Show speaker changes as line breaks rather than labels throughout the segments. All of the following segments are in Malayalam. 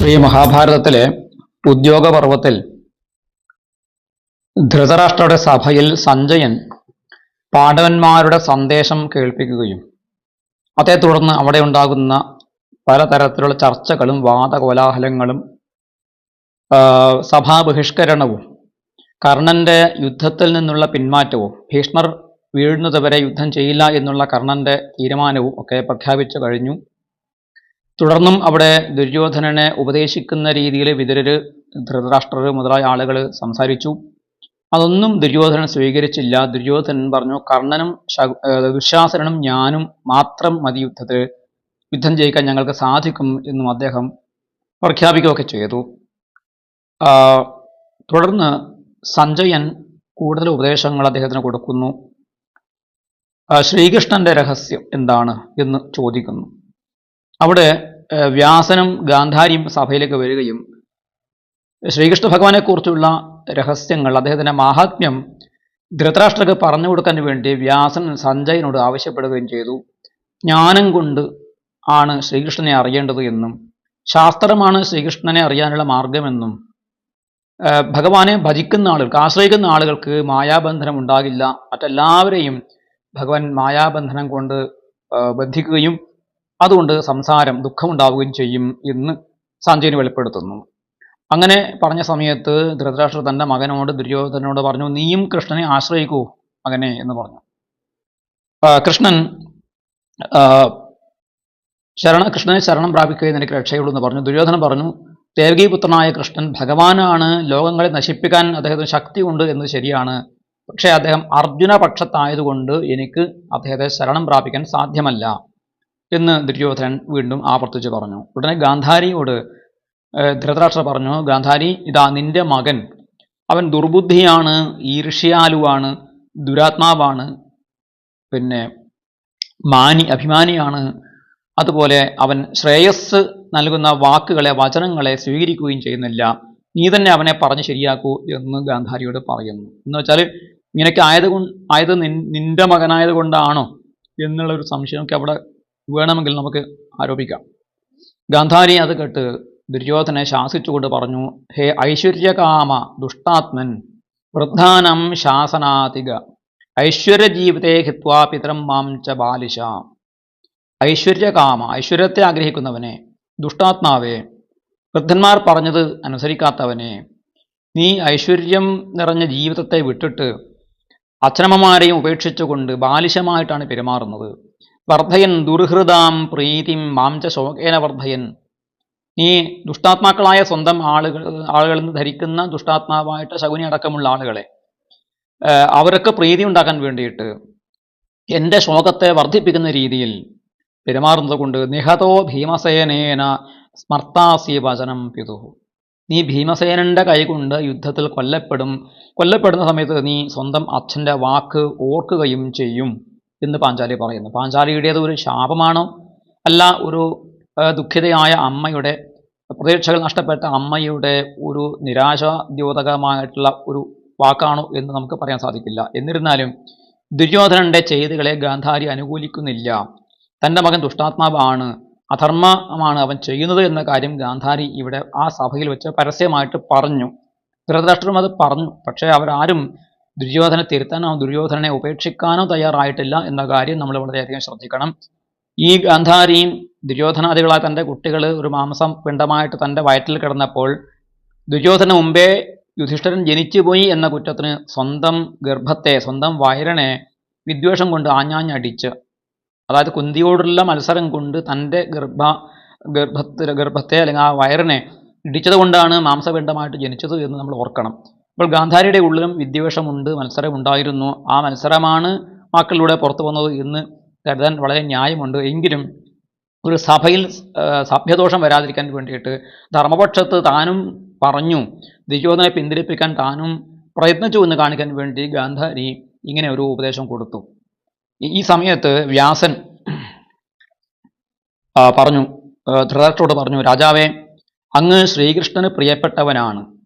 ശ്രീ മഹാഭാരതത്തിലെ ഉദ്യോഗപർവത്തിൽ ധൃതരാഷ്ട്രയുടെ സഭയിൽ സഞ്ജയൻ പാണ്ഡവന്മാരുടെ സന്ദേശം കേൾപ്പിക്കുകയും അതേ തുടർന്ന് അവിടെ ഉണ്ടാകുന്ന പലതരത്തിലുള്ള ചർച്ചകളും വാദകോലാഹലങ്ങളും സഭാബഹിഷ്കരണവും കർണന്റെ യുദ്ധത്തിൽ നിന്നുള്ള പിന്മാറ്റവും ഭീഷ്മർ വീഴുന്നതുവരെ യുദ്ധം ചെയ്യില്ല എന്നുള്ള കർണന്റെ തീരുമാനവും ഒക്കെ പ്രഖ്യാപിച്ചു കഴിഞ്ഞു. തുടർന്നും അവിടെ ദുര്യോധനനെ ഉപദേശിക്കുന്ന രീതിയിൽ വിതുരർ ധൃതരാഷ്ട്രർ മുതലായ ആളുകൾ സംസാരിച്ചു. അതൊന്നും ദുര്യോധനൻ സ്വീകരിച്ചില്ല. ദുര്യോധനൻ പറഞ്ഞു കർണനും ദുശാസനും ഞാനും മാത്രം മതി യുദ്ധത്തിൽ യുദ്ധം ജയിക്കാൻ ഞങ്ങൾക്ക് സാധിക്കും എന്നും അദ്ദേഹം പ്രഖ്യാപിക്കുകയൊക്കെ ചെയ്തു. തുടർന്ന് സഞ്ജയൻ കൂടുതൽ ഉപദേശങ്ങൾ അദ്ദേഹത്തിന് കൊടുക്കുന്നു. ശ്രീകൃഷ്ണന്റെ രഹസ്യം എന്താണ് എന്ന് ചോദിക്കുന്നു. അവിടെ വ്യാസനും ഗാന്ധാരിയും സഭയിലേക്ക് വരികയും ശ്രീകൃഷ്ണ ഭഗവാനെക്കുറിച്ചുള്ള രഹസ്യങ്ങൾ അദ്ദേഹത്തിന്റെ മാഹാത്മ്യം ധൃതരാഷ്ട്രക്ക് പറഞ്ഞു കൊടുക്കാൻ വേണ്ടി വ്യാസൻ സഞ്ജയനോട് ആവശ്യപ്പെടുകയും ചെയ്തു. ജ്ഞാനം കൊണ്ട് ആണ് ശ്രീകൃഷ്ണനെ അറിയേണ്ടത് എന്നും ശാസ്ത്രമാണ് ശ്രീകൃഷ്ണനെ അറിയാനുള്ള മാർഗമെന്നും ഭഗവാനെ ഭജിക്കുന്ന ആളുകൾക്ക് ആശ്രയിക്കുന്ന ആളുകൾക്ക് മായാബന്ധനം ഉണ്ടാകില്ല. മറ്റെല്ലാവരെയും ഭഗവാൻ മായാബന്ധനം കൊണ്ട് ബന്ധിക്കുകയും അതുകൊണ്ട് സംസാരം ദുഃഖമുണ്ടാവുകയും ചെയ്യും എന്ന് സഞ്ജയന് വെളിപ്പെടുത്തുന്നു. അങ്ങനെ പറഞ്ഞ സമയത്ത് ധൃതരാഷ്ട്രർ തന്റെ മകനോട് ദുര്യോധനോട് പറഞ്ഞു നീയും കൃഷ്ണനെ ആശ്രയിക്കൂ മകനെ എന്ന് പറഞ്ഞു. കൃഷ്ണൻ ശരണ കൃഷ്ണനെ ശരണം പ്രാപിക്കുകയും നിനക്ക് രക്ഷയുള്ളൂ എന്ന് പറഞ്ഞു. ദുര്യോധനൻ പറഞ്ഞു ദേവകീപുത്രനായ കൃഷ്ണൻ ഭഗവാനാണ് ലോകങ്ങളെ നശിപ്പിക്കാൻ അദ്ദേഹത്തിന് ശക്തിയുണ്ട് എന്നത് ശരിയാണ്. പക്ഷേ അദ്ദേഹം അർജുന പക്ഷത്തായതുകൊണ്ട് എനിക്ക് അദ്ദേഹത്തെ ശരണം പ്രാപിക്കാൻ സാധ്യമല്ല. എന്ന് ദുര്യോധനൻ വീണ്ടും ആവർത്തിച്ച് പറഞ്ഞു. ഉടനെ ഗാന്ധാരിയോട് ധൃതരാഷ്ട്ര പറഞ്ഞു ഗാന്ധാരി ഇതാ നിന്റെ മകൻ. അവൻ ദുർബുദ്ധിയാണ് ഈർഷ്യാലുവാണ് ദുരാത്മാവാണ് പിന്നെ മാനി അഭിമാനിയാണ്. അതുപോലെ അവൻ ശ്രേയസ് നൽകുന്ന വാക്കുകളെ വചനങ്ങളെ സ്വീകരിക്കുകയും ചെയ്യുന്നില്ല. നീ തന്നെ അവനെ പറഞ്ഞ് ശരിയാക്കൂ എന്ന് ഗാന്ധാരിയോട് പറയുന്നു. എന്ന് വെച്ചാൽ ഇങ്ങനെയൊക്കെ ആയത് കൊണ്ട് ആയത് നിന്റെ മകനായത് കൊണ്ടാണോ എന്നുള്ളൊരു സംശയമൊക്കെ അവിടെ വേണമെങ്കിൽ നമുക്ക് ആരോപിക്കാം. ഗാന്ധാരി അത് കേട്ട് ദുര്യോധനെ ശാസിച്ചുകൊണ്ട് പറഞ്ഞു ഹേ ഐശ്വര്യകാമ ദുഷ്ടാത്മൻ വൃദ്ധാനം ശാസനാതിക ഐശ്വര്യജീവിതേ ഹിത്വാ പിതരം മാം ച ബാലിശ. ഐശ്വര്യകാമ ഐശ്വര്യത്തെ ആഗ്രഹിക്കുന്നവനെ ദുഷ്ടാത്മാവേ വൃദ്ധന്മാർ പറഞ്ഞത് അനുസരിക്കാത്തവനെ നീ ഐശ്വര്യം നിറഞ്ഞ ജീവിതത്തെ വിട്ടിട്ട് അച്ഛനമ്മമാരെയും ഉപേക്ഷിച്ചുകൊണ്ട് ബാലിശമായിട്ടാണ് പെരുമാറുന്നത്. വർദ്ധയൻ ദുർഹൃദാം പ്രീതിം മാംച ശോകേന വർദ്ധയൻ. നീ ദുഷ്ടാത്മാക്കളായ സ്വന്തം ആളുകൾ ആളുകളിൽ നിന്ന് ധരിക്കുന്ന ദുഷ്ടാത്മാവായിട്ട് ശകുനി അടക്കമുള്ള ആളുകളെ അവരൊക്കെ പ്രീതി ഉണ്ടാക്കാൻ വേണ്ടിയിട്ട് എന്റെ ശോകത്തെ വർദ്ധിപ്പിക്കുന്ന രീതിയിൽ പെരുമാറുന്നത് കൊണ്ട് നിഹതോ ഭീമസേനേന സ്മർത്താസി വചനം പിതു. നീ ഭീമസേനന്റെ കൈകൊണ്ട് യുദ്ധത്തിൽ കൊല്ലപ്പെടും. കൊല്ലപ്പെടുന്ന സമയത്ത് നീ സ്വന്തം അച്ഛന്റെ വാക്ക് ഓർക്കുകയും ചെയ്യും. എന്ന് പാഞ്ചാലി പറയുന്നു. പാഞ്ചാലിയുടേത് ഒരു ശാപമാണോ? അല്ല ഒരു ദുഃഖിതയായ അമ്മയുടെ പ്രതീക്ഷകൾ നഷ്ടപ്പെട്ട അമ്മയുടെ ഒരു നിരാശാദ്യോതകമായിട്ടുള്ള ഒരു വാക്കാണോ എന്ന് നമുക്ക് പറയാൻ സാധിക്കില്ല. എന്നിരുന്നാലും ദുര്യോധനന്റെ ചെയ്തികളെ ഗാന്ധാരി അനുകൂലിക്കുന്നില്ല. തന്റെ മകൻ ദുഷ്ടാത്മാവാണ്. അധർമ്മമാണ് അവൻ ചെയ്യുന്നത് എന്ന കാര്യം ഗാന്ധാരി ഇവിടെ ആ സഭയിൽ വെച്ച് പരസ്യമായിട്ട് പറഞ്ഞു. ധൃതരാഷ്ട്രം അത് പറഞ്ഞു. പക്ഷേ അവരാരും ദുര്യോധനെ തിരുത്താനോ ദുര്യോധനനെ ഉപേക്ഷിക്കാനോ തയ്യാറായിട്ടില്ല എന്ന കാര്യം നമ്മൾ വളരെയധികം ശ്രദ്ധിക്കണം. ഈ ഗാന്ധാരിയും ദുര്യോധനാദികളായ തന്റെ കുട്ടികൾ ഒരു മാംസം പിണ്ടമായിട്ട് തന്റെ വയറ്റിൽ കിടന്നപ്പോൾ ദുര്യോധന മുമ്പേ യുധിഷ്ഠിരൻ ജനിച്ചുപോയി എന്ന കുറ്റത്തിന് സ്വന്തം ഗർഭത്തെ സ്വന്തം വയറിനെ വിദ്വേഷം കൊണ്ട് ആഞ്ഞാഞ്ഞടിച്ച് അതായത് കുന്തിയോടുള്ള മത്സരം കൊണ്ട് തന്റെ ഗർഭ ഗർഭത്തിൽ ഗർഭത്തെ അല്ലെങ്കിൽ ആ വയറിനെ ഇടിച്ചത് കൊണ്ടാണ് മാംസപിണ്ഡമായിട്ട് ജനിച്ചത് എന്ന് നമ്മൾ ഓർക്കണം. അപ്പോൾ ഗാന്ധാരിയുടെ ഉള്ളിലും വിദ്വേഷമുണ്ട് മത്സരമുണ്ടായിരുന്നു. ആ മത്സരമാണ് വാക്കിലൂടെ പുറത്തു വന്നത് എന്ന് കരുതാൻ വളരെ ന്യായമുണ്ട്. എങ്കിലും ഒരു സഭയിൽ സഭ്യദോഷം വരാതിരിക്കാൻ വേണ്ടിയിട്ട് ധർമ്മപക്ഷത്ത് താനും പറഞ്ഞു ദുര്യോധനെ പിന്തിരിപ്പിക്കാൻ താനും പ്രയത്നിച്ചു എന്ന് കാണിക്കാൻ വേണ്ടി ഗാന്ധാരി ഇങ്ങനെ ഒരു ഉപദേശം കൊടുത്തു. ഈ- സമയത്ത് വ്യാസൻ പറഞ്ഞു ധൃതരാഷ്ട്രോട് പറഞ്ഞു രാജാവേ അങ്ങ് ശ്രീകൃഷ്ണന് പ്രിയപ്പെട്ടവനാണ്.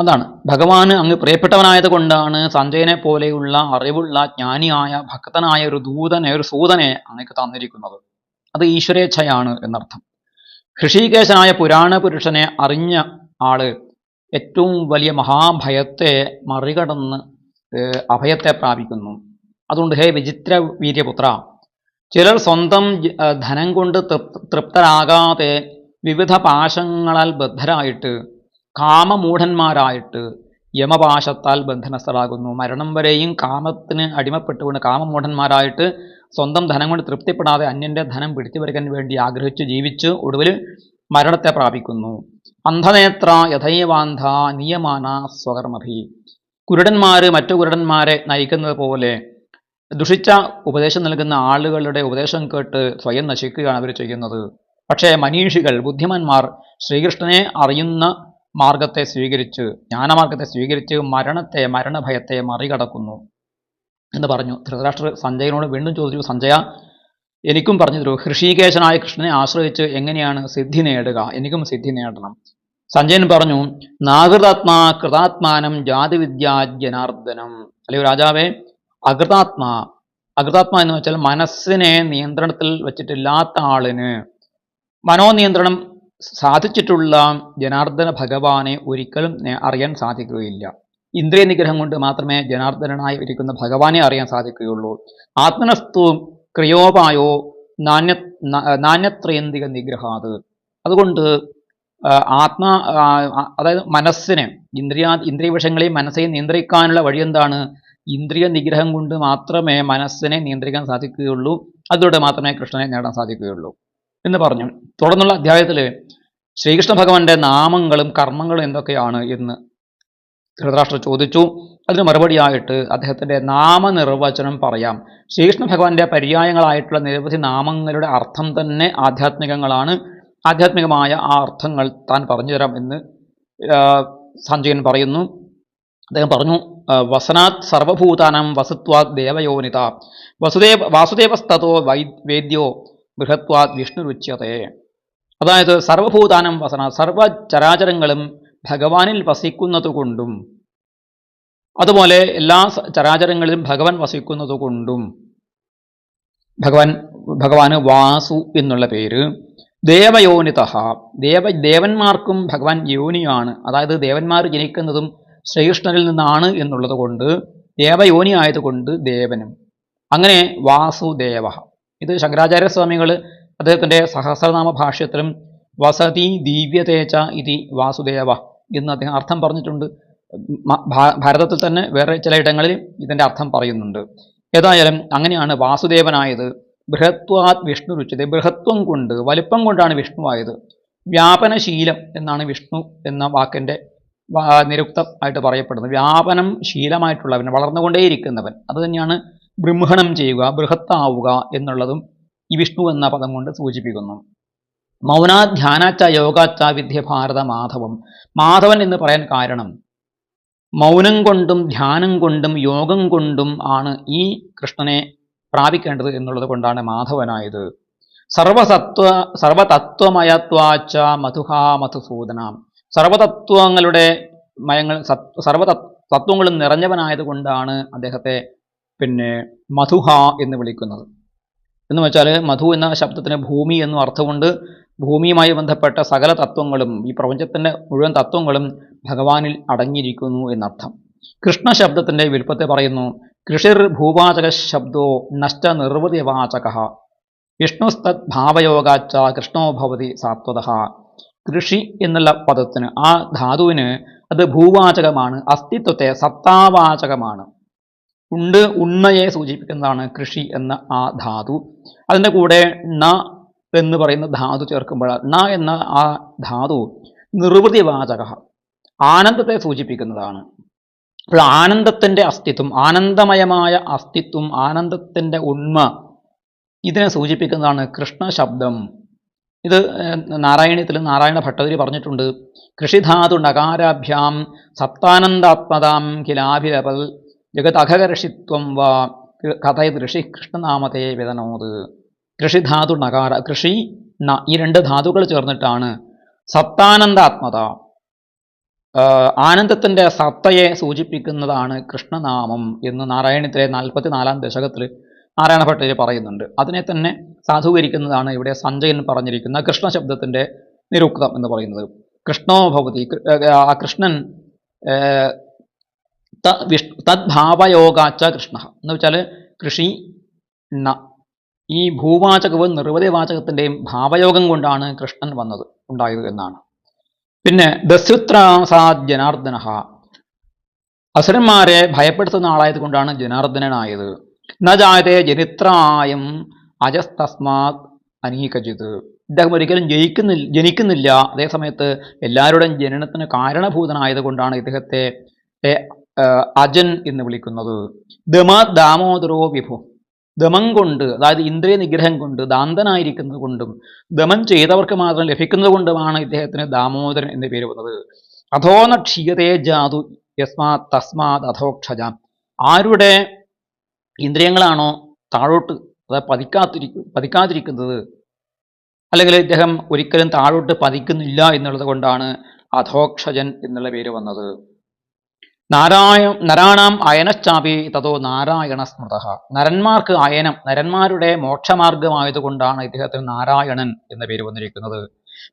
അതാണ്. ഭഗവാന് അങ്ങ് പ്രിയപ്പെട്ടവനായത് കൊണ്ടാണ് സഞ്ജയനെ പോലെയുള്ള അറിവുള്ള ജ്ഞാനിയായ ഭക്തനായ ഒരു ദൂതനെ ഒരു സൂതനെ അങ്ങക്ക് തന്നിരിക്കുന്നത്. അത് ഈശ്വരേച്ഛയാണ് എന്നർത്ഥം. ഋഷികേശനായ പുരാണ പുരുഷനെ അറിഞ്ഞ ആൾ ഏറ്റവും വലിയ മഹാഭയത്തെ മറികടന്ന് അഭയത്തെ പ്രാപിക്കുന്നു. അതുകൊണ്ട് ഹേ വിചിത്ര വീര്യപുത്ര ചിലർ സ്വന്തം ധനം കൊണ്ട് തൃപ് തൃപ്തരാകാതെ വിവിധ പാശങ്ങളാൽ ബദ്ധരായിട്ട് കാമമൂഢന്മാരായിട്ട് യമപാശത്താൽ ബന്ധനസ്ഥരാകുന്നു. മരണം വരെയും കാമത്തിന് അടിമപ്പെട്ടുകൊണ്ട് കാമമൂഢന്മാരായിട്ട് സ്വന്തം ധനം കൊണ്ട് തൃപ്തിപ്പെടാതെ അന്യന്റെ ധനം പിടിച്ചു പറിക്കാൻ വേണ്ടി ആഗ്രഹിച്ച് ജീവിച്ച് ഒടുവിൽ മരണത്തെ പ്രാപിക്കുന്നു. അന്ധനേത്ര യഥൈവാന്ധ നിയമാന സ്വകർമ്മഭി കുരുടന്മാർ മറ്റു കുരുടന്മാരെ നയിക്കുന്നത് പോലെ ദുഷിച്ച ഉപദേശം നൽകുന്ന ആളുകളുടെ ഉപദേശം കേട്ട് സ്വയം നശിക്കുകയാണ് അവർ ചെയ്യുന്നത്. പക്ഷേ മനീഷികൾ ബുദ്ധിമാന്മാർ ശ്രീകൃഷ്ണനെ അറിയുന്ന മാർഗത്തെ സ്വീകരിച്ച് ജ്ഞാനമാർഗത്തെ സ്വീകരിച്ച് മരണത്തെ മരണഭയത്തെ മറികടക്കുന്നു എന്ന് പറഞ്ഞു. ധൃതരാഷ്ട്ര സഞ്ജയനോട് വീണ്ടും ചോദിച്ചു സഞ്ജയ എനിക്കും പറഞ്ഞു തരൂ ഹൃഷീകേശനായ കൃഷ്ണനെ ആശ്രയിച്ച് എങ്ങനെയാണ് സിദ്ധി നേടുക? എനിക്കും സിദ്ധി നേടണം. സഞ്ജയൻ പറഞ്ഞു നാഗൃതാത്മാ കൃതാത്മാനം ജാതിവിദ്യ ജനാർദ്ദനം അല്ലയോ രാജാവേ അകൃതാത്മാ അകൃതാത്മാ എന്ന് വെച്ചാൽ മനസ്സിനെ നിയന്ത്രണത്തിൽ വെച്ചിട്ടില്ലാത്ത ആളിന് മനോനിയന്ത്രണം സാധിച്ചിട്ടുള്ള ജനാർദ്ദന ഭഗവാനെ ഒരിക്കലും അറിയാൻ സാധിക്കുകയില്ല. ഇന്ദ്രിയ നിഗ്രഹം കൊണ്ട് മാത്രമേ ജനാർദ്ദനായി ഇരിക്കുന്ന ഭഗവാനെ അറിയാൻ സാധിക്കുകയുള്ളൂ. ആത്മനസ്തു ക്രിയോപായോ നാണ്യ ന- നാണ്യത്രയന്തിക നിഗ്രഹാത്. അതുകൊണ്ട് ആത്മ അതായത് മനസ്സിനെ ഇന്ദ്രിയ ഇന്ദ്രിയ വിഷയങ്ങളെയും മനസ്സിനെ നിയന്ത്രിക്കാനുള്ള വഴി എന്താണ് ഇന്ദ്രിയ നിഗ്രഹം കൊണ്ട് മാത്രമേ മനസ്സിനെ നിയന്ത്രിക്കാൻ സാധിക്കുകയുള്ളൂ. അതിലൂടെ മാത്രമേ കൃഷ്ണനെ നേടാൻ സാധിക്കുകയുള്ളൂ. എന്ന് പറഞ്ഞു. തുടർന്നുള്ള അധ്യായത്തിൽ ശ്രീകൃഷ്ണ ഭഗവാന്റെ നാമങ്ങളും കർമ്മങ്ങളും എന്തൊക്കെയാണ് എന്ന് ധൃതരാഷ്ട്ര ചോദിച്ചു. അതിന് മറുപടിയായിട്ട് അദ്ദേഹത്തിന്റെ നാമനിർവചനം പറയാം. ശ്രീകൃഷ്ണ ഭഗവാന്റെ പര്യായങ്ങളായിട്ടുള്ള നിരവധി നാമങ്ങളുടെ അർത്ഥം തന്നെ ആധ്യാത്മികങ്ങളാണ്. ആധ്യാത്മികമായ ആ അർത്ഥങ്ങൾ താൻ പറഞ്ഞു തരാം എന്ന് സഞ്ജയൻ പറയുന്നു. അദ്ദേഹം പറഞ്ഞു വസനാത് സർവഭൂതാനം വസുത്വാ ദേവയോനിത. വസുദേവ വാസുദേവസ്തോ വൈ വേദ്യോ ബൃഹത്വാത് വിഷ്ണുരുച്യത്തെ അതായത് സർവഭൂതാനം വസന സർവ ചരാചരങ്ങളും ഭഗവാനിൽ വസിക്കുന്നതുകൊണ്ടും അതുപോലെ എല്ലാ ചരാചരങ്ങളിലും ഭഗവാൻ വസിക്കുന്നതുകൊണ്ടും ഭഗവാൻ ഭഗവാന് വാസു എന്നുള്ള പേര്. ദേവയോനിത ദേവ ദേവന്മാർക്കും ഭഗവാൻ യോനിയാണ്. അതായത് ദേവന്മാർ ജനിക്കുന്നതും ശ്രീകൃഷ്ണനിൽ നിന്നാണ് എന്നുള്ളത് കൊണ്ട് ദേവയോനി ആയതുകൊണ്ട് ദേവനും. അങ്ങനെ വാസുദേവ. ഇത് ശങ്കരാചാര്യ സ്വാമികൾ അദ്ദേഹത്തിന്റെ സഹസ്രനാമ ഭാഷ്യത്തിലും വസതി ദിവ്യതേച്ച ഇതി വാസുദേവ എന്ന് അദ്ദേഹം അർത്ഥം പറഞ്ഞിട്ടുണ്ട്. ഭാരതത്തിൽ തന്നെ വേറെ ചില ഇടങ്ങളിൽ ഇതിന്റെ അർത്ഥം പറയുന്നുണ്ട്. ഏതായാലും അങ്ങനെയാണ് വാസുദേവനായത്. ബൃഹത്വാത് വിഷ്ണു രുചിത. ബൃഹത്വം കൊണ്ട് വലിപ്പം കൊണ്ടാണ് വിഷ്ണു ആയത് വ്യാപനശീലം എന്നാണ് വിഷ്ണു എന്ന വാക്കിന്റെ നിരുക്തം ആയിട്ട് പറയപ്പെടുന്നത്. വ്യാപനം ശീലമായിട്ടുള്ളവൻ വളർന്നുകൊണ്ടേയിരിക്കുന്നവൻ. അത് തന്നെയാണ് ബൃംഹണം ചെയ്യുക ബൃഹത്താവുക എന്നുള്ളതും ഈ വിഷ്ണു എന്ന പദം കൊണ്ട് സൂചിപ്പിക്കുന്നു. മൗനാധ്യാനാച്ച യോഗാച്ച വിദ്യ ഭാരത മാധവം. മാധവൻ എന്ന് പറയാൻ കാരണം മൗനം കൊണ്ടും ധ്യാനം കൊണ്ടും യോഗം കൊണ്ടും ആണ് ഈ കൃഷ്ണനെ പ്രാപിക്കേണ്ടത് എന്നുള്ളത് കൊണ്ടാണ് മാധവനായത്. സർവസത്വ സർവതത്വമയത്വാച്ച മധുഹാ മധുസൂദന. സർവതത്വങ്ങളുടെ മയങ്ങൾ സത് സർവ തത്വങ്ങളും നിറഞ്ഞവനായത് കൊണ്ടാണ് അദ്ദേഹത്തെ പിന്നെ മധുഹ എന്ന് വിളിക്കുന്നത്. എന്ന് വെച്ചാൽ മധു എന്ന ശബ്ദത്തിന് ഭൂമി എന്നും അർത്ഥമുണ്ട്. ഭൂമിയുമായി ബന്ധപ്പെട്ട സകല തത്വങ്ങളും ഈ പ്രപഞ്ചത്തിന്റെ മുഴുവൻ തത്വങ്ങളും ഭഗവാനിൽ അടങ്ങിയിരിക്കുന്നു എന്നർത്ഥം. കൃഷ്ണ ശബ്ദത്തിന്റെ വിൽപ്പത്തെ പറയുന്നു കൃഷിർ ഭൂവാചക ശബ്ദോ നഷ്ട നിർവൃതിവാചക വിഷ്ണുസ്തത് ഭാവയോഗാച്ച കൃഷ്ണോ ഭവതി സാത്വത. കൃഷി എന്നുള്ള പദത്തിന് ആ ധാതുവിന് അത് ഭൂവാചകമാണ് അസ്തിത്വത്തെ സത്താവാചകമാണ്. ഉണ്ട് ഉണ്ണയെ സൂചിപ്പിക്കുന്നതാണ് കൃഷി എന്ന ആ ധാതു. അതിന്റെ കൂടെ ണ എന്ന് പറയുന്ന ധാതു ചേർക്കുമ്പോൾ ണ എന്ന ആ ധാതു നിർവൃതി നിർവൃതിവാചക ആനന്ദത്തെ സൂചിപ്പിക്കുന്നതാണ്. അപ്പോൾ ആനന്ദത്തിന്റെ അസ്തിത്വം ആനന്ദമയമായ അസ്തിത്വം ആനന്ദത്തിന്റെ ഉണ്മ ഇതിനെ സൂചിപ്പിക്കുന്നതാണ് കൃഷ്ണ ശബ്ദം. ഇത് നാരായണീയത്തിൽ നാരായണ ഭട്ടതിരി പറഞ്ഞിട്ടുണ്ട്. കൃഷിധാതു നകാരാഭ്യാം സത്താനന്ദാത്മതാം കിലാഭിരപൽ ജഗതഖകർഷിത്വം വാ കഥയത് ഋഷി കൃഷ്ണനാമത്തെ വിതനോത് കൃഷിധാതു നകാര കൃഷി ന ഈ രണ്ട് ധാതുകൾ ചേർന്നിട്ടാണ് സത്താനന്ദാത്മത ആനന്ദത്തിന്റെ സത്തയെ സൂചിപ്പിക്കുന്നതാണ് കൃഷ്ണനാമം എന്ന് നാരായണത്തിലെ നാൽപ്പത്തി നാലാം ദശകത്തിൽ നാരായണ ഭട്ടതിരി പറയുന്നുണ്ട്. അതിനെ തന്നെ സാധൂകരിക്കുന്നതാണ് ഇവിടെ സഞ്ജയൻ പറഞ്ഞിരിക്കുന്ന കൃഷ്ണ ശബ്ദത്തിന്റെ നിരുക്തം എന്ന് പറയുന്നത്. കൃഷ്ണോ ഭവതി ആ കൃഷ്ണൻ തദ്ഭാവയോഗാച്ച കൃഷ്ണ. എന്ന് വെച്ചാൽ കൃഷി ണ. ഈ ഭൂവാചകവും നിർവൃതി വാചകത്തിന്റെയും ഭാവയോഗം കൊണ്ടാണ് കൃഷ്ണൻ വന്നത് ഉണ്ടായത് എന്നാണ്. പിന്നെ ദസ്യുത്രാസാദ് ജനാർദ്ദന അസുരന്മാരെ ഭയപ്പെടുത്തുന്ന ആളായത് കൊണ്ടാണ് ജനാർദ്ദനായത് നജാതെ ജനിത്രായം അജസ്തസ്മാത് അനീകജിത്. ഇദ്ദേഹം ഒരിക്കലും ജയിക്കുന്നില്ല ജനിക്കുന്നില്ല. അതേസമയത്ത് എല്ലാവരുടെയും ജനനത്തിന് കാരണഭൂതനായത് കൊണ്ടാണ് ഇദ്ദേഹത്തെ അജൻ എന്ന് വിളിക്കുന്നത്. ദമ ദാമോദരോ വിഭു. ദമം കൊണ്ട് അതായത് ഇന്ദ്രിയ നിഗ്രഹം കൊണ്ട് ദാന്തനായിരിക്കുന്നത് കൊണ്ടും ദമം ചെയ്തവർക്ക് മാത്രം ലഭിക്കുന്നത് കൊണ്ടുമാണ് ഇദ്ദേഹത്തിന് ദാമോദരൻ എന്ന പേര് വന്നത്. അധോന ക്ഷീയതേ ജാതു യസ്മാ തസ്മാത് അധോക്ഷജ ആരുടെ ഇന്ദ്രിയങ്ങളാണോ താഴോട്ട് അതായത് പതിക്കാത്തിരിക്കും പതിക്കാതിരിക്കുന്നത്? അല്ലെങ്കിൽ ഇദ്ദേഹം ഒരിക്കലും താഴോട്ട് പതിക്കുന്നില്ല എന്നുള്ളത് കൊണ്ടാണ് അധോക്ഷജൻ എന്നുള്ള പേര് വന്നത്. നാരായ നരാണാം അയനശ്ചാപി തതോ നാരായണ സ്മൃത. നരന്മാർക്ക് അയനം നരന്മാരുടെ മോക്ഷമാർഗമായതുകൊണ്ടാണ് ഇദ്ദേഹത്തിന് നാരായണൻ എന്ന പേര് വന്നിരിക്കുന്നത്.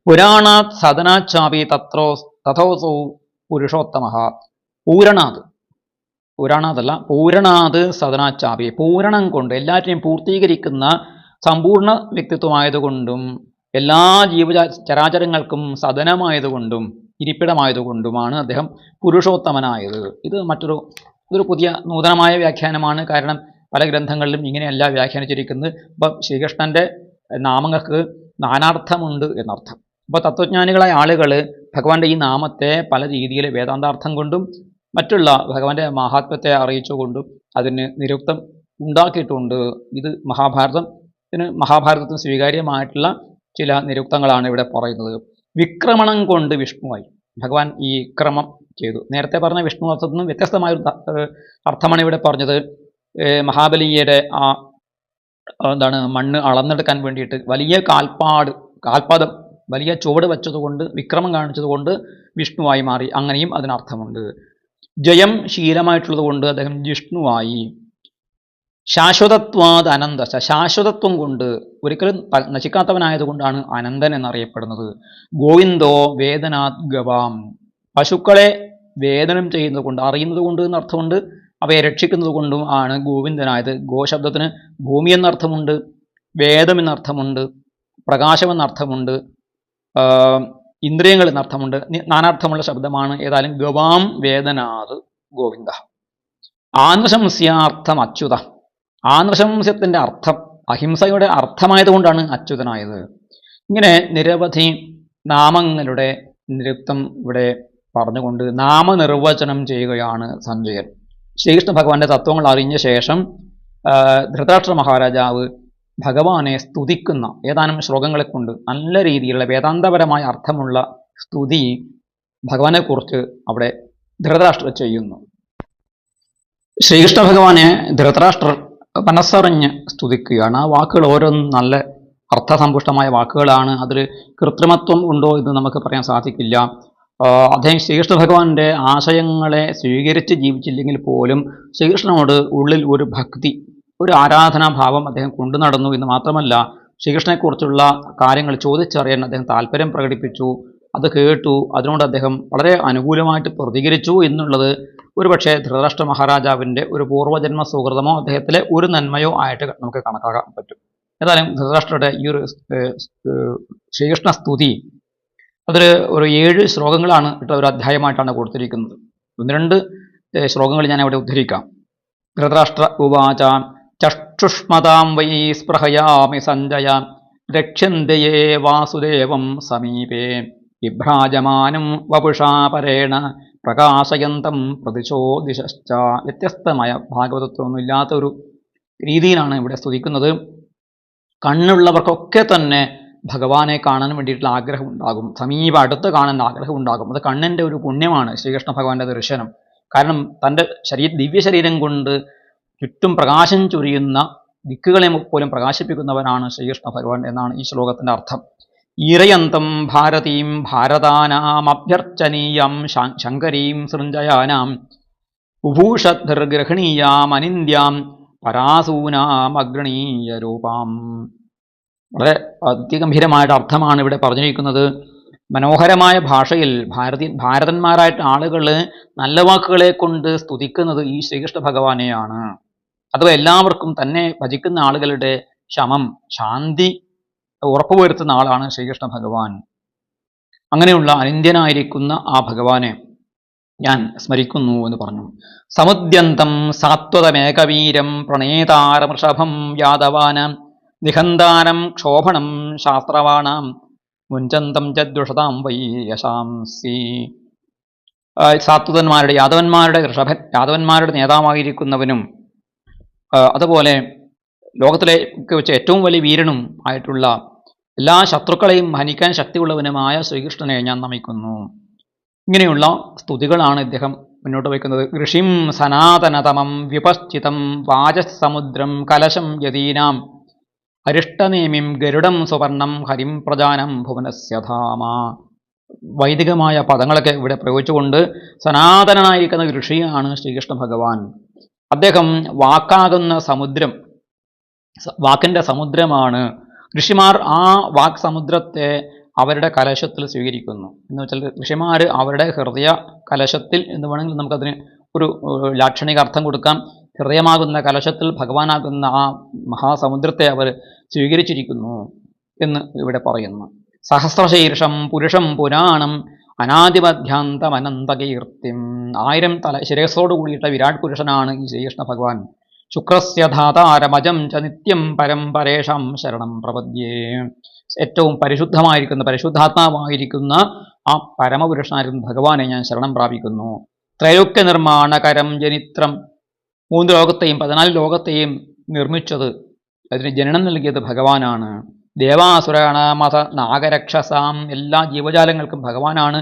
പുരാണാത് സദനാച്ചാപി തത്രോ തഥോസൗ പുരുഷോത്തമ. പൂരണാത്. പുരാണാതല്ല പൂരണാത് സദനാച്ചാപി പൂരണം കൊണ്ട് എല്ലാറ്റിനെയും പൂർത്തീകരിക്കുന്ന സമ്പൂർണ വ്യക്തിത്വമായതുകൊണ്ടും എല്ലാ ജീവചരാചരങ്ങൾക്കും സദനമായതുകൊണ്ടും ഇരിപ്പിടമായതുകൊണ്ടുമാണ് അദ്ദേഹം പുരുഷോത്തമനായത്. ഇത് മറ്റൊരു ഇതൊരു പുതിയ നൂതനമായ വ്യാഖ്യാനമാണ്. കാരണം പല ഗ്രന്ഥങ്ങളിലും ഇങ്ങനെയല്ല വ്യാഖ്യാനിച്ചിരിക്കുന്നത്. ഇപ്പം ശ്രീകൃഷ്ണന്റെ നാമങ്ങൾക്ക് നാനാർത്ഥമുണ്ട് എന്നർത്ഥം. അപ്പോൾ തത്വജ്ഞാനികളായ ആളുകൾ ഭഗവാന്റെ ഈ നാമത്തെ പല രീതിയിൽ വേദാന്താർത്ഥം കൊണ്ടും മറ്റുള്ള ഭഗവാന്റെ മഹാത്മ്യത്തെ അറിയിച്ചുകൊണ്ടും അതിന് നിരുക്തം ഉണ്ടാക്കിയിട്ടുണ്ട്. ഇത് മഹാഭാരതത്തിന് മഹാഭാരതത്തിന് സ്വീകാര്യമായിട്ടുള്ള ചില നിരുക്തങ്ങളാണ് ഇവിടെ പറയുന്നത്. വിക്രമണം കൊണ്ട് വിഷ്ണുവായി. ഭഗവാൻ ഈ ക്രമം ചെയ്തു. നേരത്തെ പറഞ്ഞ വിഷ്ണു അർത്ഥത്തിൽ നിന്നും വ്യത്യസ്തമായ ഒരു അർത്ഥമാണ് ഇവിടെ പറഞ്ഞത്. മഹാബലിയുടെ ആ ആ എന്താണ് മണ്ണ് അളന്നെടുക്കാൻ വേണ്ടിയിട്ട് വലിയ കാൽപ്പാട് കാൽപാദം വലിയ ചുവട് വെച്ചതുകൊണ്ട് വിക്രമം കാണിച്ചതുകൊണ്ട് വിഷ്ണുവായി മാറി. അങ്ങനെയും അതിനർത്ഥമുണ്ട്. ജയം ശീലമായിട്ടുള്ളത് കൊണ്ട് അദ്ദേഹം ജിഷ്ണുവായി ശാശ്വതത്വാത് അനന്ത ശാശ്വതത്വം കൊണ്ട് ഒരിക്കലും നശിക്കാത്തവനായതുകൊണ്ടാണ് അനന്തൻ എന്നറിയപ്പെടുന്നത്. ഗോവിന്ദോ വേദനാത് ഗവാം. പശുക്കളെ വേദനം ചെയ്യുന്നത് കൊണ്ട് അറിയുന്നത് കൊണ്ട് എന്നർത്ഥമുണ്ട് അവയെ രക്ഷിക്കുന്നത് കൊണ്ടും ആണ് ഗോവിന്ദനായത്. ഗോശബ്ദത്തിന് ഭൂമി എന്നർത്ഥമുണ്ട് വേദം എന്നർത്ഥമുണ്ട് പ്രകാശം എന്നർത്ഥമുണ്ട് ഇന്ദ്രിയങ്ങൾ എന്നർത്ഥമുണ്ട് നാനാർത്ഥമുള്ള ശബ്ദമാണ് ഏതായാലും ഗവാം വേദനാത് ഗോവിന്ദ. ആനശംസ്യാർത്ഥം അച്യുത ആനശംസ്യത്തിന്റെ അർത്ഥം അഹിംസയുടെ അർത്ഥമായതുകൊണ്ടാണ് അച്യുതനായത്. ഇങ്ങനെ നിരവധി നാമങ്ങളുടെ നിരുക്തം ഇവിടെ പറഞ്ഞുകൊണ്ട് നാമനിർവചനം ചെയ്യുകയാണ് സഞ്ജയൻ. ശ്രീകൃഷ്ണ ഭഗവാന്റെ തത്വങ്ങൾ അറിഞ്ഞ ശേഷം ധൃതരാഷ്ട്ര മഹാരാജാവ് ഭഗവാനെ സ്തുതിക്കുന്ന ഏതാനും ശ്ലോകങ്ങളെ കൊണ്ട് നല്ല രീതിയിലുള്ള വേദാന്തപരമായ അർത്ഥമുള്ള സ്തുതി ഭഗവാനെക്കുറിച്ച് അവിടെ ധൃതരാഷ്ട്രർ ചെയ്യുന്നു. ശ്രീകൃഷ്ണ ഭഗവാനെ ധൃതരാഷ്ട്രർ മനസ്സറിഞ്ഞ് സ്തുതിക്കുകയാണ്. ആ വാക്കുകൾ ഓരോന്നും നല്ല അർത്ഥസമ്പുഷ്ടമായ വാക്കുകളാണ്. അതിൽ കൃത്രിമത്വം ഉണ്ടോ എന്ന് നമുക്ക് പറയാൻ സാധിക്കില്ല. അദ്ദേഹം ശ്രീകൃഷ്ണ ഭഗവാന്റെ ആശയങ്ങളെ സ്വീകരിച്ച് ജീവിച്ചില്ലെങ്കിൽ പോലും ശ്രീകൃഷ്ണനോട് ഉള്ളിൽ ഒരു ഭക്തി ഒരു ആരാധനാഭാവം അദ്ദേഹം കൊണ്ടു നടന്നു എന്ന് മാത്രമല്ല ശ്രീകൃഷ്ണനെക്കുറിച്ചുള്ള കാര്യങ്ങൾ ചോദിച്ചറിയാൻ അദ്ദേഹം താല്പര്യം പ്രകടിപ്പിച്ചു. അത് കേട്ടു. അതിനോട് അദ്ദേഹം വളരെ അനുകൂലമായിട്ട് പ്രതികരിച്ചു എന്നുള്ളത് ഒരുപക്ഷെ ധൃതരാഷ്ട്ര മഹാരാജാവിന്റെ ഒരു പൂർവജന്മ സുഹൃതമോ അദ്ദേഹത്തിലെ ഒരു നന്മയോ ആയിട്ട് നമുക്ക് കണക്കാക്കാൻ പറ്റും. ഏതായാലും ധൃതരാഷ്ട്രയുടെ ഈ ഒരു ശ്രീകൃഷ്ണ സ്തുതി അതിൽ ഒരു ഏഴ് ശ്ലോകങ്ങളാണ് ഒരു അധ്യായമായിട്ടാണ് കൊടുത്തിരിക്കുന്നത്. ഒന്ന് രണ്ട് ശ്ലോകങ്ങൾ ഞാൻ അവിടെ ഉദ്ധരിക്കാം. ധൃതരാഷ്ട്ര ഉവാച ചക്ഷുഷ്മതാം വൈ സ്പൃഹയാമി സഞ്ജയാം രക്ഷ്യന്തയേ വാസുദേവം സമീപേ വിഭ്രാജമാനം വപുഷാ പരേണ പ്രകാശയന്തം പ്രതിശോദിശ്ച വ്യത്യസ്തമായ ഭാഗവതത്വമൊന്നും ഇല്ലാത്ത ഒരു രീതിയിലാണ് ഇവിടെ സ്തുതിക്കുന്നത്. കണ്ണുള്ളവർക്കൊക്കെ തന്നെ ഭഗവാനെ കാണാൻ വേണ്ടിയിട്ടുള്ള ആഗ്രഹം ഉണ്ടാകും സമീപ അടുത്ത് കാണാൻ ആഗ്രഹം ഉണ്ടാകും അത് കണ്ണിന്റെ ഒരു പുണ്യമാണ് ശ്രീകൃഷ്ണ ഭഗവാന്റെ ദർശനം. കാരണം തന്റെ ശരീര ദിവ്യ ശരീരം കൊണ്ട് ചുറ്റും പ്രകാശം ചൊരിയുന്ന ദിക്കുകളെ പോലും പ്രകാശിപ്പിക്കുന്നവനാണ് ശ്രീകൃഷ്ണ ഭഗവാൻ എന്നാണ് ഈ ശ്ലോകത്തിന്റെ അർത്ഥം. ഈരയന്തം ഭാരതീം ഭാരതാനാമഭ്യർച്ചനീയം ശങ്കരീം സൃഞ്ജയാനാം ഉഭൂഷദ്ർഗ്രഹണീയാം അനിന്ദ്യാം പരാസൂനാം അഗ്രണീയ രൂപാം വളരെ അതിഗംഭീരമായിട്ട് അർത്ഥമാണ് ഇവിടെ പറഞ്ഞിരിക്കുന്നത്. മനോഹരമായ ഭാഷയിൽ ഭാരതി ഭാരതന്മാരായിട്ട് ആളുകൾ നല്ല വാക്കുകളെ കൊണ്ട് സ്തുതിക്കുന്നത് ഈ ശ്രീകൃഷ്ണ ഭഗവാനെയാണ്. അഥവാ എല്ലാവർക്കും തന്നെ ഭജിക്കുന്ന ആളുകളുടെ ശമം ശാന്തി ഉറപ്പുവരുത്തുന്ന ആളാണ് ശ്രീകൃഷ്ണ ഭഗവാൻ. അങ്ങനെയുള്ള അനിന്ദ്യനായിരിക്കുന്ന ആ ഭഗവാനെ ഞാൻ സ്മരിക്കുന്നു എന്ന് പറഞ്ഞു. സമുദ്യന്തം സാത്വതമേകവീരം പ്രണേതാരമൃഷഭം യാദവാനം നിഹന്താനം ക്ഷോഭണം ശാസ്ത്രവാണാം മുഞ്ചന്തം ചദ്രുഷതാം വൈ യശാംസി. ആ, സാത്വതന്മാരുടെ യാദവന്മാരുടെ ഋഷഭൻ യാദവന്മാരുടെ നേതാവായിരിക്കുന്നവനും അതുപോലെ ലോകത്തിലെ വെച്ച് ഏറ്റവും വലിയ വീരനും ആയിട്ടുള്ള എല്ലാ ശത്രുക്കളെയും ഹനിക്കാൻ ശക്തിയുള്ളവനുമായ ശ്രീകൃഷ്ണനെ ഞാൻ നമിക്കുന്നു. ഇങ്ങനെയുള്ള സ്തുതികളാണ് ഇദ്ദേഹം മുന്നോട്ട് വയ്ക്കുന്നത്. ഋഷിം സനാതനതമം വിപശ്ചിതം വാചസമുദ്രം കലശം യതീനാം അരിഷ്ടനേമിം ഗരുഡം സുവർണം ഹരിം പ്രജാനം ഭുവനസ്യധാമ വൈദികമായ പദങ്ങളൊക്കെ ഇവിടെ പ്രയോഗിച്ചുകൊണ്ട് സനാതനനായിരിക്കുന്ന ഋഷിയാണ് ശ്രീകൃഷ്ണ ഭഗവാൻ. അദ്ദേഹം വാക്കാകുന്ന സമുദ്രം വാക്കിന്റെ സമുദ്രമാണ്. ഋഷിമാർ ആ വാക് സമുദ്രത്തെ അവരുടെ കലശത്തിൽ സ്വീകരിക്കുന്നു. എന്ന് വെച്ചാൽ ഋഷിമാർ അവരുടെ ഹൃദയ കലശത്തിൽ എന്ന് വേണമെങ്കിൽ നമുക്കതിന് ഒരു ലാക്ഷണിക അർത്ഥം കൊടുക്കാം. ഹൃദയമാകുന്ന കലശത്തിൽ ഭഗവാനാകുന്ന ആ മഹാസമുദ്രത്തെ അവർ സ്വീകരിച്ചിരിക്കുന്നു എന്ന് ഇവിടെ പറയുന്നു. സഹസ്രശീർഷം പുരുഷം പുരാണം അനാദിമധ്യാന്തമനന്തകീർത്തിം. ആയിരം തല ശിരസോട് കൂടിയിട്ട വിരാട് പുരുഷനാണ് ഈ ശ്രീകൃഷ്ണ ഭഗവാൻ. ശുക്രസ്യ ധാതാരമജം ച നിത്യം പരം ശരണം പ്രപദ്യേ. ഏറ്റവും പരിശുദ്ധമായിരിക്കുന്ന പരിശുദ്ധാത്മാവായിരിക്കുന്ന ആ പരമപുരുഷനായിരുന്ന ഭഗവാനെ ഞാൻ ശരണം പ്രാപിക്കുന്നു. ത്രൈലോക്യ നിർമ്മാണകരം ജനിത്രം മൂന്ന് ലോകത്തെയും പതിനാല് ലോകത്തെയും നിർമ്മിച്ചത് അതിന് ജനനം നൽകിയത് ഭഗവാനാണ്. ദേവാസുരാണ മത നാഗരക്ഷസാം എല്ലാ ജീവജാലങ്ങൾക്കും ഭഗവാനാണ്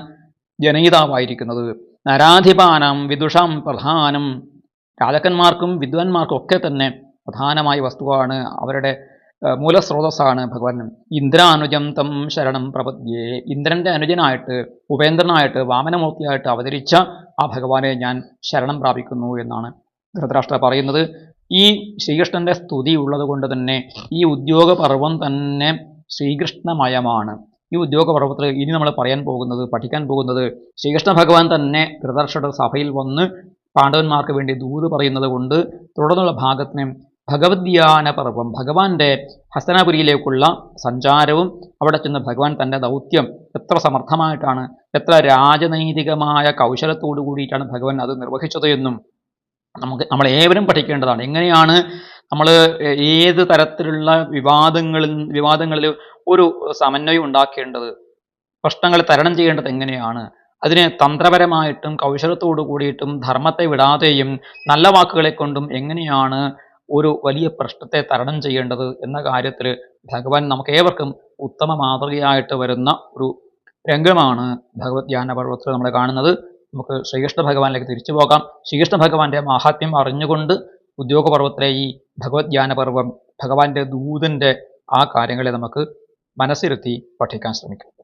ജനയിതാവായിരിക്കുന്നത്. നരാധിപാനം വിദുഷാം പ്രധാനം രാജാക്കന്മാർക്കും വിദ്വാൻമാർക്കും ഒക്കെ തന്നെ പ്രധാനമായ വസ്തുവാണ് അവരുടെ മൂലസ്രോതസ്സാണ് ഭഗവാൻ. ഇന്ദ്രാനുജം തം ശരണം പ്രപദ്യേ. ഇന്ദ്രന്റെ അനുജനായിട്ട് ഉപേന്ദ്രനായിട്ട് വാമനമൂർത്തിയായിട്ട് അവതരിച്ച ആ ഭഗവാനെ ഞാൻ ശരണം പ്രാപിക്കുന്നു എന്നാണ് ധൃതരാഷ്ട്ര പറയുന്നത്. ഈ ശ്രീകൃഷ്ണന്റെ സ്തുതി ഉള്ളത് കൊണ്ട് തന്നെ ഈ ഉദ്യോഗപർവം തന്നെ ശ്രീകൃഷ്ണമയമാണ്. ഈ ഉദ്യോഗപർവത്തിൽ ഇനി നമ്മൾ പറയാൻ പോകുന്നത് പഠിക്കാൻ പോകുന്നത് ശ്രീകൃഷ്ണ ഭഗവാൻ തന്നെ ധൃതരാഷ്ട്രയുടെ സഭയിൽ വന്ന് പാണ്ഡവന്മാർക്ക് വേണ്ടി ദൂത് പറയുന്നത് കൊണ്ട് തുടർന്നുള്ള ഭാഗത്തിന് ഭഗവദ്യാന പർവം ഭഗവാന്റെ ഹസ്തനാപുരിയിലേക്കുള്ള സഞ്ചാരവും അവിടെ ചെന്ന് ഭഗവാൻ തന്റെ ദൗത്യം എത്ര സമർത്ഥമായിട്ടാണ് എത്ര രാജനൈതികമായ കൗശലത്തോടു കൂടിയിട്ടാണ് ഭഗവാൻ അത് നിർവഹിച്ചത് എന്നും നമുക്ക് നമ്മൾ ഏവരും പഠിക്കേണ്ടതാണ്. എങ്ങനെയാണ് നമ്മൾ ഏത് തരത്തിലുള്ള വിവാദങ്ങളിൽ വിവാദങ്ങളിൽ ഒരു സമന്വയം ഉണ്ടാക്കേണ്ടത് പ്രശ്നങ്ങൾ തരണം ചെയ്യേണ്ടത് എങ്ങനെയാണ് അതിനെ തന്ത്രപരമായിട്ടും കൗശലത്തോടു കൂടിയിട്ടും ധർമ്മത്തെ വിടാതെയും നല്ല വാക്കുകളെ കൊണ്ടും എങ്ങനെയാണ് ഒരു വലിയ പ്രശ്നത്തെ തരണം ചെയ്യേണ്ടത് എന്ന കാര്യത്തിൽ ഭഗവാൻ നമുക്ക് ഏവർക്കും ഉത്തമ മാതൃകയായിട്ട് വരുന്ന ഒരു രംഗമാണ് ഭഗവത് ധ്യാന പർവത്തിൽ നമ്മൾ കാണുന്നത്. നമുക്ക് ശ്രീകൃഷ്ണ ഭഗവാനിലേക്ക് തിരിച്ചു പോകാം. ശ്രീകൃഷ്ണ ഭഗവാന്റെ മാഹാത്മ്യം അറിഞ്ഞുകൊണ്ട് ഉദ്യോഗപർവത്തിലെ ഈ ഭഗവത് ധ്യാന പർവം ഭഗവാന്റെ ദൂതന്റെ ആ കാര്യങ്ങളെ നമുക്ക് മനസ്സിരുത്തി പഠിക്കാൻ ശ്രമിക്കാം.